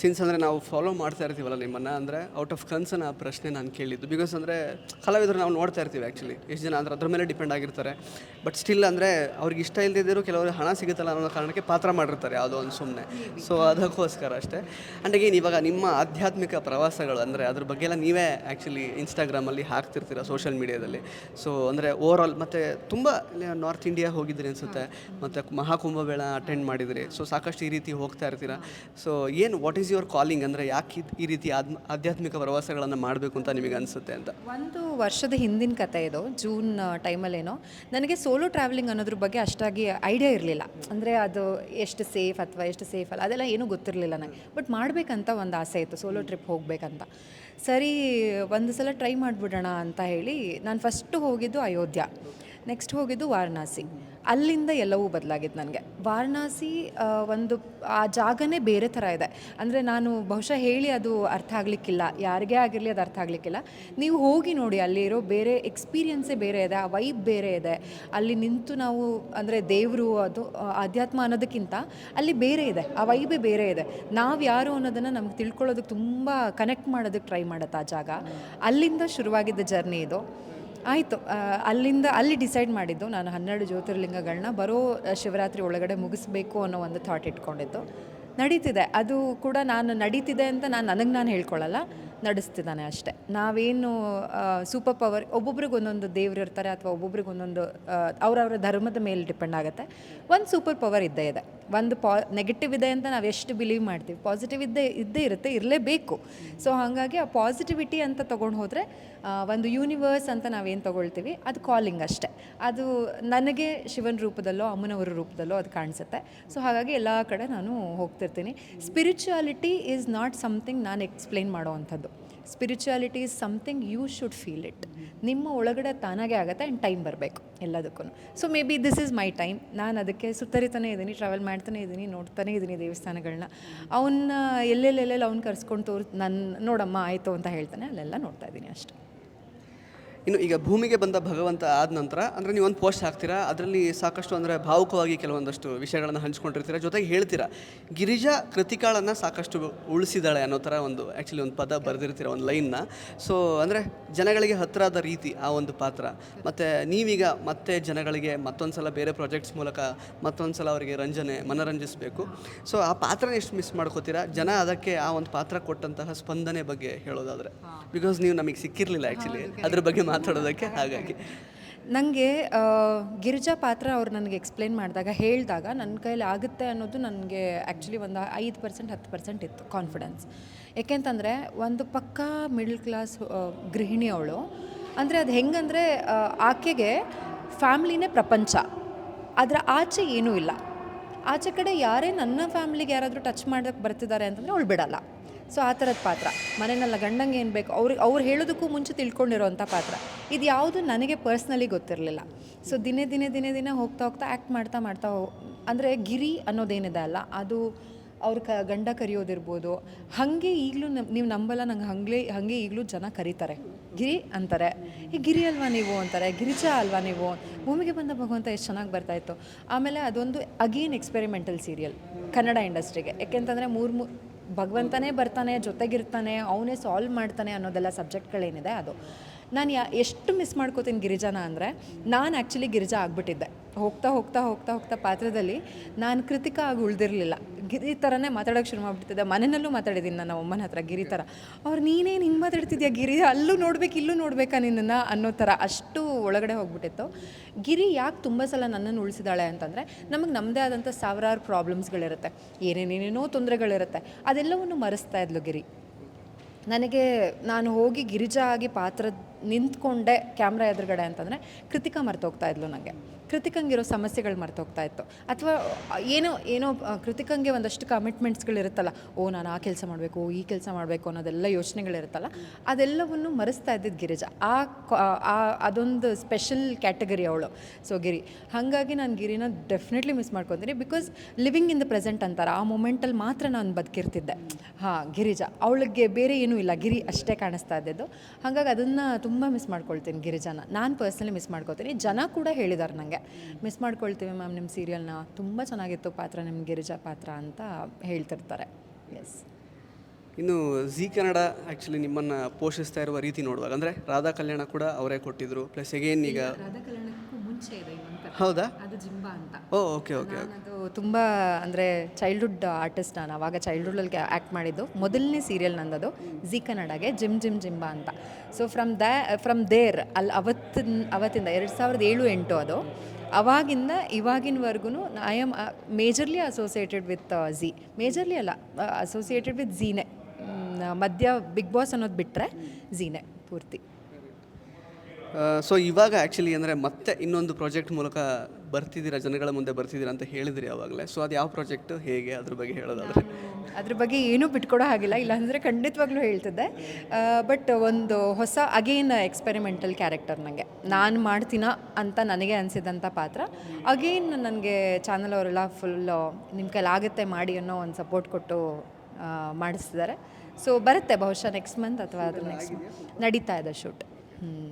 Since ಅಂದರೆ ನಾವು follow ಮಾಡ್ತಾ ಇರ್ತೀವಲ್ಲ ನಿಮ್ಮನ್ನು, ಅಂದರೆ ಔಟ್ ಆಫ್ ಕನ್ಸರ್ನ್ ಆ ಪ್ರಶ್ನೆ ನಾನು ಕೇಳಿದ್ದು. ಬಿಕಾಸ್ ಅಂದರೆ ಕಲಾವಿದರು ನಾವು ನೋಡ್ತಾ ಇರ್ತೀವಿ ಆ್ಯಕ್ಚುಲಿ ಎಷ್ಟು ಜನ ಅಂದ್ರೆ ಅದ್ರ ಮೇಲೆ ಡಿಪೆಂಡ್ ಆಗಿರ್ತಾರೆ. ಬಟ್ ಸ್ಟಿಲ್ ಅಂದರೆ ಅವ್ರಿಗೆ ಇಷ್ಟ ಇಲ್ಲದಿದ್ದರೂ ಕೆಲವರು ಹಣ ಸಿಗುತ್ತಲ್ಲ ಅನ್ನೋ ಕಾರಣಕ್ಕೆ ಪಾತ್ರ ಮಾಡಿರ್ತಾರೆ ಯಾವುದೋ ಒಂದು ಸುಮ್ಮನೆ ಸೊ ಅದಕ್ಕೋಸ್ಕರ ಅಷ್ಟೇ. ಆ್ಯಂಡ್ ಅಗೇನ್ ಇವಾಗ ನಿಮ್ಮ ಆಧ್ಯಾತ್ಮಿಕ ಪ್ರವಾಸಗಳು ಅಂದರೆ ಅದ್ರ ಬಗ್ಗೆ ಎಲ್ಲ ನೀವೇ ಆ್ಯಕ್ಚುಲಿ ಇನ್ಸ್ಟಾಗ್ರಾಮಲ್ಲಿ ಹಾಕ್ತಿರ್ತೀರ ಸೋಷಿಯಲ್ ಮೀಡಿಯಾದಲ್ಲಿ ಸೊ ಅಂದರೆ ಓವರ್ ಆಲ್ ಮತ್ತು ತುಂಬ ನಾರ್ತ್ ಇಂಡಿಯಾ ಹೋಗಿದ್ರಿ ಅನಿಸುತ್ತೆ. ಮತ್ತು ಮಹಾಕುಂಭಮೇಳ ಅಟೆಂಡ್ ಮಾಡಿದ್ರಿ. ಸೊ ಸಾಕಷ್ಟು ಈ ರೀತಿ ಹೋಗ್ತಾ ಇರ್ತೀರ. ಸೊ ಏನು ವಾಟ್ ಈಸ್ ಯುವರ್ ಕಾಲಿಂಗ್ ಅಂದರೆ ಯಾಕೆ ಈ ರೀತಿ ಆಧ್ಯಾತ್ಮಿಕ ಪ್ರವಾಸಗಳನ್ನು ಮಾಡಬೇಕು ಅಂತ ನಿಮಗೆ ಅನಿಸುತ್ತೆ ಅಂತ? ಒಂದು ವರ್ಷದ ಹಿಂದಿನ ಕತೆ ಇದು ಜೂನ್ ಟೈಮಲ್ಲೇನೋ ನನಗೆ ಸೋಲೋ ಟ್ರಾವೆಲಿಂಗ್ ಅನ್ನೋದ್ರ ಬಗ್ಗೆ ಅಷ್ಟಾಗಿ ಐಡಿಯಾ ಇರಲಿಲ್ಲ. ಅಂದರೆ ಅದು ಎಷ್ಟು ಸೇಫ್ ಅಥವಾ ಎಷ್ಟು ಸೇಫ್ ಅಲ್ಲ, ಅದೆಲ್ಲ ಏನೂ ಗೊತ್ತಿರಲಿಲ್ಲ ನನಗೆ ಬಟ್ ಮಾಡಬೇಕಂತ ಒಂದು ಆಸೆ ಇತ್ತು ಸೋಲೋ ಟ್ರಿಪ್ ಹೋಗಬೇಕಂತ. ಸರಿ, ಒಂದು ಸಲ ಟ್ರೈ ಮಾಡಿಬಿಡೋಣ ಅಂತ ಹೇಳಿ, ನಾನು ಫಸ್ಟು ಹೋಗಿದ್ದು ಅಯೋಧ್ಯ. ನೆಕ್ಸ್ಟ್ ಹೋಗಿದ್ದು ವಾರಣಾಸಿ. ಅಲ್ಲಿಂದ ಎಲ್ಲವೂ ಬದಲಾಗಿತ್ತು ನನಗೆ. ವಾರಣಾಸಿ ಒಂದು, ಆ ಜಾಗನೇ ಬೇರೆ ಥರ ಇದೆ. ಅಂದರೆ ನಾನು ಬಹುಶಃ ಹೇಳಿ ಅದು ಅರ್ಥ ಆಗಲಿಕ್ಕಿಲ್ಲ. ಯಾರಿಗೇ ಆಗಿರಲಿ ಅದು ಅರ್ಥ ಆಗಲಿಕ್ಕಿಲ್ಲ. ನೀವು ಹೋಗಿ ನೋಡಿ, ಅಲ್ಲಿರೋ ಬೇರೆ ಎಕ್ಸ್ಪೀರಿಯನ್ಸೇ ಬೇರೆ ಇದೆ, ಆ ವೈಬ್ ಬೇರೆ ಇದೆ. ಅಲ್ಲಿ ನಿಂತು ನಾವು, ಅಂದರೆ ದೇವರು ಅದು ಆಧ್ಯಾತ್ಮ ಅನ್ನೋದಕ್ಕಿಂತ ಅಲ್ಲಿ ಬೇರೆ ಇದೆ, ಆ ವೈಬೇ ಬೇರೆ ಇದೆ. ನಾವು ಯಾರು ಅನ್ನೋದನ್ನು ನಮ್ಗೆ ತಿಳ್ಕೊಳ್ಳೋದಕ್ಕೆ ತುಂಬ ಕನೆಕ್ಟ್ ಮಾಡೋದಕ್ಕೆ ಟ್ರೈ ಮಾಡುತ್ತೆ ಆ ಜಾಗ. ಅಲ್ಲಿಂದ ಶುರುವಾಗಿದ್ದ ಜರ್ನಿ ಇದು. ಆಯಿತು. ಅಲ್ಲಿಂದ ಅಲ್ಲಿ ಡಿಸೈಡ್ ಮಾಡಿದ್ದು ನಾನು ಹನ್ನೆರಡು ಜ್ಯೋತಿರ್ಲಿಂಗಗಳನ್ನ ಬರೋ ಶಿವರಾತ್ರಿ ಒಳಗಡೆ ಮುಗಿಸ್ಬೇಕು ಅನ್ನೋ ಒಂದು ಥಾಟ್ ಇಟ್ಕೊಂಡಿದ್ದು. ನಡೀತಿದೆ. ಅದು ಕೂಡ ನಾನು ನಡೀತಿದೆ ಅಂತ ನಾನು, ನನಗೆ ನಾನು ಹೇಳ್ಕೊಳ್ಳಲ್ಲ ನಡೆಸ್ತಿದ್ದಾನೆ ಅಷ್ಟೇ. ನಾವೇನು ಸೂಪರ್ ಪವರ್ ಒಬ್ಬೊಬ್ರಿಗೆ ಒಂದೊಂದು ದೇವ್ರು ಇರ್ತಾರೆ ಅಥವಾ ಒಬ್ಬೊಬ್ರಿಗೆ ಒಂದೊಂದು ಅವರವರ ಧರ್ಮದ ಮೇಲೆ ಡಿಪೆಂಡ್ ಆಗುತ್ತೆ. ಒಂದು ಸೂಪರ್ ಪವರ್ ಇದ್ದೇ ಇದೆ. ಒಂದು ಪಾ ನೆಗೆಟಿವ್ ಇದೆ ಅಂತ ನಾವು ಎಷ್ಟು ಬಿಲೀವ್ ಮಾಡ್ತೀವಿ. ಪಾಸಿಟಿವ್ ಇದ್ದೇ ಇದ್ದೇ ಇರುತ್ತೆ, ಇರಲೇಬೇಕು. ಸೊ ಹಾಗಾಗಿ ಆ ಪಾಸಿಟಿವಿಟಿ ಅಂತ ತೊಗೊಂಡು ಹೋದರೆ ಒಂದು ಯೂನಿವರ್ಸ್ ಅಂತ ನಾವೇನು ತೊಗೊಳ್ತೀವಿ, ಅದು ಕಾಲಿಂಗ್ ಅಷ್ಟೇ. ಅದು ನನಗೆ ಶಿವನ ರೂಪದಲ್ಲೋ, ಅಮ್ಮನವರ ರೂಪದಲ್ಲೋ ಅದು ಕಾಣಿಸುತ್ತೆ. ಸೊ ಹಾಗಾಗಿ ಎಲ್ಲ ಕಡೆ ನಾನು ಹೋಗ್ತಿರ್ತೀನಿ. ಸ್ಪಿರಿಚುಯಾಲಿಟಿ ಈಸ್ ನಾಟ್ ಸಮಥಿಂಗ್ ನಾನು ಎಕ್ಸ್ಪ್ಲೈನ್ ಮಾಡೋ ಅಂಥದ್ದು. Spirituality is something you should feel it ನಿಮ್ಮ ಒಳಗಡೆ ತಾನಾಗೆ ಆಗುತ್ತೆ ಆ್ಯಂಡ್ ಟೈಮ್ ಬರಬೇಕು ಎಲ್ಲದಕ್ಕೂ. So maybe this is my time ನಾನು ಅದಕ್ಕೆ ಸುತ್ತರಿತಾನೆ ಇದ್ದೀನಿ ಟ್ರಾವೆಲ್ ಮಾಡ್ತಾನೆ ಇದ್ದೀನಿ, ನೋಡ್ತಾನೆ ಇದ್ದೀನಿ ದೇವಸ್ಥಾನಗಳನ್ನ ಅವನ್ನ ಎಲ್ಲೆಲ್ಲೆಲ್ಲೆಲ್ಲಿ ಅವ್ನು ಕರ್ಸ್ಕೊಂಡು ತೋರ್ ನನ್ನ ನೋಡಮ್ಮ, ಆಯಿತು ಅಂತ ಹೇಳ್ತಾನೆ, ಅಲ್ಲೆಲ್ಲ ನೋಡ್ತಾ ಇದ್ದೀನಿ ಅಷ್ಟೇ. ಇನ್ನು ಈಗ ಭೂಮಿಗೆ ಬಂದ ಭಗವಂತ ಆದ ನಂತರ ಅಂದರೆ ನೀವು ಒಂದು ಪೋಸ್ಟ್ ಹಾಕ್ತೀರಾ? ಅದರಲ್ಲಿ ಸಾಕಷ್ಟು ಅಂದರೆ ಭಾವುಕವಾಗಿ ಕೆಲವೊಂದಷ್ಟು ವಿಷಯಗಳನ್ನು ಹಂಚ್ಕೊಂಡಿರ್ತೀರ? ಜೊತೆಗೆ ಹೇಳ್ತೀರಾ ಗಿರಿಜಾ ಕೃತಿಕಾಳನ್ನು ಸಾಕಷ್ಟು ಉಳಿಸಿದಾಳೆ ಅನ್ನೋ ಥರ ಒಂದು ಆ್ಯಕ್ಚುಲಿ ಒಂದು ಪದ ಬರೆದಿರ್ತೀರ ಒಂದು ಲೈನ್ನ ಸೊ ಅಂದರೆ ಜನಗಳಿಗೆ ಹತ್ತಿರ ಆದ ರೀತಿ ಆ ಒಂದು ಪಾತ್ರ. ಮತ್ತು ನೀವೀಗ ಮತ್ತೆ ಜನಗಳಿಗೆ ಮತ್ತೊಂದು ಸಲ ಬೇರೆ ಪ್ರಾಜೆಕ್ಟ್ಸ್ ಮೂಲಕ ಮತ್ತೊಂದು ಸಲ ಅವರಿಗೆ ರಂಜನೆ ಮನರಂಜಿಸಬೇಕು. ಸೊ ಆ ಪಾತ್ರನ ಎಷ್ಟು ಮಿಸ್ ಮಾಡ್ಕೋತೀರಾ? ಜನ ಅದಕ್ಕೆ ಆ ಒಂದು ಪಾತ್ರ ಕೊಟ್ಟಂತಹ ಸ್ಪಂದನೆ ಬಗ್ಗೆ ಹೇಳೋದಾದರೆ. ಬಿಕಾಸ್ ನೀವು ನಮಗೆ ಸಿಕ್ಕಿರಲಿಲ್ಲ ಆ್ಯಕ್ಚುಲಿ ಅದ್ರ ಬಗ್ಗೆ ಮಾತಾಡೋದಕ್ಕೆ ಹಾಗಾಗಿ. ನನಗೆ ಗಿರಿಜಾ ಪಾತ್ರ ಅವ್ರು ನನಗೆ ಎಕ್ಸ್ಪ್ಲೇನ್ ಮಾಡಿದಾಗ, ಹೇಳಿದಾಗ ನನ್ನ ಕೈಲಿ ಆಗುತ್ತೆ ಅನ್ನೋದು ನನಗೆ ಆ್ಯಕ್ಚುಲಿ ಒಂದು ಐದು ಪರ್ಸೆಂಟ್ ಹತ್ತು ಪರ್ಸೆಂಟ್ ಇತ್ತು ಕಾನ್ಫಿಡೆನ್ಸ್ ಏಕೆಂತಂದರೆ, ಒಂದು ಪಕ್ಕಾ ಮಿಡ್ಲ್ ಕ್ಲಾಸ್ ಗೃಹಿಣಿ ಅವಳು. ಅಂದರೆ ಅದು ಹೆಂಗಂದರೆ ಆಕೆಗೆ ಫ್ಯಾಮ್ಲಿನೇ ಪ್ರಪಂಚ. ಅದರ ಆಚೆ ಏನೂ ಇಲ್ಲ. ಆಚೆ ಕಡೆ ಯಾರೇ ನನ್ನ ಫ್ಯಾಮ್ಲಿಗೆ ಯಾರಾದರೂ ಟಚ್ ಮಾಡೋಕ್ಕೆ ಬರ್ತಿದ್ದಾರೆ ಅಂತಂದರೆ ಅವಳು ಬಿಡಲ್ಲ. ಸೊ ಆ ಥರದ ಪಾತ್ರ. ಮನೆಯಲ್ಲ ಗಂಡಂಗೆ ಏನು ಬೇಕು ಅವ್ರಿಗೆ ಅವ್ರು ಹೇಳೋದಕ್ಕೂ ಮುಂಚೆ ತಿಳ್ಕೊಂಡಿರೋವಂಥ ಪಾತ್ರ. ಇದು ಯಾವುದು ನನಗೆ ಪರ್ಸ್ನಲಿ ಗೊತ್ತಿರಲಿಲ್ಲ. ಸೊ ದಿನೇ ದಿನೇ ದಿನೇ ದಿನೇ ಹೋಗ್ತಾ ಹೋಗ್ತಾ ಆ್ಯಕ್ಟ್ ಮಾಡ್ತಾ ಮಾಡ್ತಾ ಹೋ, ಅಂದರೆ ಗಿರಿ ಅನ್ನೋದೇನಿದೆ ಅಲ್ಲ, ಅದು ಅವ್ರ ಕ, ಗಂಡ ಕರೆಯೋದಿರ್ಬೋದು. ಹಾಗೆ ಈಗಲೂ ನೀವು ನಂಬಲ್ಲ, ನಂಗೆ ಹಂಗೆ ಹಾಗೆ ಈಗಲೂ ಜನ ಕರೀತಾರೆ. ಗಿರಿ ಅಂತಾರೆ. ಈ ಗಿರಿ ಅಲ್ವಾ ನೀವು ಅಂತಾರೆ, ಗಿರಿಜಾ ಅಲ್ವಾ ನೀವು? ಭೂಮಿಗೆ ಬಂದ ಭಗವಂತ ಎಷ್ಟು ಚೆನ್ನಾಗಿ ಬರ್ತಾಯಿತ್ತು ಆಮೇಲೆ ಅದೊಂದು ಅಗೇನ್ ಎಕ್ಸ್ಪೆರಿಮೆಂಟಲ್ ಸೀರಿಯಲ್ ಕನ್ನಡ ಇಂಡಸ್ಟ್ರಿಗೆ. ಯಾಕೆಂತಂದರೆ ಮೂರು ಮೂ ಭಗವಂತನೇ ಬರ್ತಾನೆ, ಜೊತೆಗಿರ್ತಾನೆ, ಅವನೇ ಸಾಲ್ವ್ ಮಾಡ್ತಾನೆ ಅನ್ನೋದೆಲ್ಲ ಸಬ್ಜೆಕ್ಟ್ಗಳೇನಿದೆ ಅದು. ನಾನು ಯಾ, ಎಷ್ಟು ಮಿಸ್ ಮಾಡ್ಕೋತೀನಿ ಗಿರಿಜಾನ ಅಂದರೆ, ನಾನು ಆ್ಯಕ್ಚುಲಿ ಗಿರಿಜಾ ಆಗಿಬಿಟ್ಟಿದ್ದೆ. ಹೋಗ್ತಾ ಹೋಗ್ತಾ ಹೋಗ್ತಾ ಹೋಗ್ತಾ ಪಾತ್ರದಲ್ಲಿ ನಾನು ಕೃತಿಕ ಆಗಿ ಉಳಿದಿರಲಿಲ್ಲ. ಗಿರಿ ಥರನೇ ಮಾತಾಡೋಕೆ ಶುರು ಮಾಡಿಬಿಡ್ತಿದ್ದೆ ಮನೆಯಲ್ಲೂ ಮಾತಾಡಿದ್ದೀನಿ ನನ್ನ ಅಮ್ಮನ ಹತ್ರ ಗಿರಿ ಥರ ಅವ್ರು ನೀನೇನು ಹಿಂಗೆ ಮಾತಾಡ್ತಿದ್ಯಾ ಗಿರಿ? ಅಲ್ಲೂ ನೋಡ್ಬೇಕು, ಇಲ್ಲೂ ನೋಡ್ಬೇಕಾ ನಿನ್ನನ್ನು? ಅನ್ನೋ ಥರ ಅಷ್ಟು ಒಳಗಡೆ ಹೋಗ್ಬಿಟ್ಟಿತ್ತು. ಗಿರಿ ಯಾಕೆ ತುಂಬ ಸಲ ನನ್ನನ್ನು ಉಳಿಸಿದಾಳೆ ಅಂತಂದರೆ, ನಮಗೆ ನಮ್ಮದೇ ಆದಂಥ ಸಾವಿರಾರು ಪ್ರಾಬ್ಲಮ್ಸ್ಗಳಿರುತ್ತೆ. ಏನೇನೇನೇನೋ ತೊಂದರೆಗಳಿರುತ್ತೆ. ಅದೆಲ್ಲವನ್ನು ಮರೆಸ್ತಾ ಇದ್ಲು ಗಿರಿ. ನನಗೆ ನಾನು ಹೋಗಿ ಗಿರಿಜಾ ಆಗಿ ಪಾತ್ರ ನಿಂತ್ಕೊಂಡೆ ಕ್ಯಾಮ್ರಾ ಎದುರುಗಡೆ ಅಂತಂದರೆ, ಕೃತಿಕಾ ಮರ್ತೋಗ್ತಾ ಇದ್ಲು ನನಗೆ ಕೃತಿಕಂಗಿರೋ ಸಮಸ್ಯೆಗಳು ಮರ್ತೋಗ್ತಾ ಇತ್ತು. ಅಥವಾ ಏನೋ ಏನೋ ಕೃತಿಕಂಗೆ ಒಂದಷ್ಟು ಕಮಿಟ್ಮೆಂಟ್ಸ್ಗಳಿರುತ್ತಲ್ಲ ಓ, ನಾನು ಆ ಕೆಲಸ ಮಾಡಬೇಕು, ಈ ಕೆಲಸ ಮಾಡಬೇಕು ಅನ್ನೋದೆಲ್ಲ ಯೋಚನೆಗಳಿರುತ್ತಲ್ಲ. ಅದೆಲ್ಲವನ್ನು ಮರೆಸ್ತಾ ಇದ್ದಿದ್ದು ಗಿರಿಜಾ. ಆ ಅದೊಂದು ಸ್ಪೆಷಲ್ ಕ್ಯಾಟಗರಿ ಅವಳು. ಸೊ ಗಿರಿ, ಹಾಗಾಗಿ ನಾನು ಗಿರಿನ ಡೆಫಿನೆಟ್ಲಿ ಮಿಸ್ ಮಾಡ್ಕೊತೀನಿ because living in the present ಅಂತಾರೆ, ಆ ಮೂಮೆಂಟಲ್ಲಿ ಮಾತ್ರ ನಾನು ಬದುಕಿರ್ತಿದ್ದೆ. ಹಾಂ, ಗಿರಿಜಾ, ಅವಳಿಗೆ ಬೇರೆ ಏನೂ ಇಲ್ಲ. ಗಿರಿ ಅಷ್ಟೇ ಕಾಣಿಸ್ತಾ ಇದ್ದಿದ್ದು. ಹಾಗಾಗಿ ಅದನ್ನು ತುಂಬ ಮಿಸ್ ಮಾಡ್ಕೊಳ್ತೀನಿ ಗಿರಿಜಾನ. ನಾನು ಪರ್ಸ್ನಲಿ ಮಿಸ್ ಮಾಡ್ಕೊತೀನಿ. ಜನ ಕೂಡ ಹೇಳಿದ್ದಾರೆ ನನಗೆ ಮಿಸ್ ಮಾಡ್ಕೊಳ್ತೀವಿ ಮ್ಯಾಮ್ ನಿಮ್ಮ ಸೀರಿಯಲ್ನ. ತುಂಬ ಚೆನ್ನಾಗಿತ್ತು ಪಾತ್ರ ನಿಮ್ಮ ಗಿರಿಜಾ ಪಾತ್ರ ಅಂತ ಹೇಳ್ತಿರ್ತಾರೆ. ಎಸ್ ಇನ್ನು ಜಿ ಕನ್ನಡ ಆ್ಯಕ್ಚುಲಿ ನಿಮ್ಮನ್ನು ಪೋಷಿಸ್ತಾ ಇರುವ ರೀತಿ ನೋಡುವಾಗ ಅಂದರೆ ರಾಧಾ ಕಲ್ಯಾಣ ಕೂಡ ಅವರೇ ಕೊಟ್ಟಿದ್ರು. ಪ್ಲಸ್ ಎಗೇನ್ ಈಗ ರಾಧಾ ಕಲ್ಯಾಣಕ್ಕೂ ಮುಂಚೆ ಇದೆ. ಹೌದಾ? ಅದು ಜಿಂಬಾ ಅಂತ. ಓ ಓಕೆ ಓಕೆ ಅದು ತುಂಬ ಅಂದರೆ ಚೈಲ್ಡ್ಹುಡ್ ಆರ್ಟಿಸ್ಟ್ ನಾನು ಅವಾಗ ಚೈಲ್ಡ್ಹುಡಲ್ಲಿ ಆ್ಯಕ್ಟ್ ಮಾಡಿದ್ದು. ಮೊದಲನೇ ಸೀರಿಯಲ್ ನಂದದು ಜಿ ಕನ್ನಡಗೆ ಜಿಮ್ ಜಿಮ್ ಜಿಂಬಾ ಅಂತ. So from the from there ಅಲ್ಲಿ ಅವತ್ತಿನ ಅವತ್ತಿಂದ ಎರಡು ಸಾವಿರದ ಏಳು ಎಂಟು ಅದು. ಅವಾಗಿಂದ ಇವಾಗಿನವರೆಗೂ I am majorly associated with Zee majorly ಅಲ್ಲ ಅಸೋಸಿಯೇಟೆಡ್ ವಿತ್ ಝೀನೆ ಮಧ್ಯ ಬಿಗ್ ಬಾಸ್ ಅನ್ನೋದು ಬಿಟ್ಟರೆ ಝೀನೆ ಪೂರ್ತಿ. ಸೊ ಇವಾಗ ಆ್ಯಕ್ಚುಲಿ ಅಂದರೆ ಮತ್ತೆ ಇನ್ನೊಂದು ಪ್ರಾಜೆಕ್ಟ್ ಮೂಲಕ ಬರ್ತಿದ್ದೀರಾ, ಜನಗಳ ಮುಂದೆ ಬರ್ತಿದ್ದೀರಾ ಅಂತ ಹೇಳಿದ್ರಿ ಆವಾಗಲೇ ಸೊ ಅದು ಯಾವ ಪ್ರಾಜೆಕ್ಟ್ ಹೇಗೆ, ಅದ್ರ ಬಗ್ಗೆ ಹೇಳೋದಾದರೆ? ಅದ್ರ ಬಗ್ಗೆ ಏನೂ ಬಿಟ್ಕೊಡೋ ಹಾಗಿಲ್ಲ, ಇಲ್ಲಾಂದರೆ ಖಂಡಿತವಾಗ್ಲೂ ಹೇಳ್ತಿದ್ದೆ. ಬಟ್ ಒಂದು ಹೊಸ ಅಗೇನ್ ಎಕ್ಸ್ಪೆರಿಮೆಂಟಲ್ ಕ್ಯಾರೆಕ್ಟರ್ ನನಗೆ ನಾನು ಮಾಡ್ತೀನ ಅಂತ ನನಗೆ ಅನಿಸಿದಂಥ ಪಾತ್ರ. ಅಗೇನ್ ನನಗೆ ಚಾನಲ್ ಅವರೆಲ್ಲ ಫುಲ್ ನಿಮ್ಮ ಕೈಲಾಗುತ್ತೆ ಮಾಡಿ ಅನ್ನೋ ಒಂದು ಸಪೋರ್ಟ್ ಕೊಟ್ಟು ಮಾಡಿಸ್ತಿದ್ದಾರೆ. ಸೊ ಬರುತ್ತೆ, ಬಹುಶಃ ನೆಕ್ಸ್ಟ್ ಮಂತ್ ಅಥವಾ ಅದ್ರ ನೆಕ್ಸ್ಟ್ ನಡೀತಾ ಇದೆ ಶೂಟ್ ಹ್ಞೂ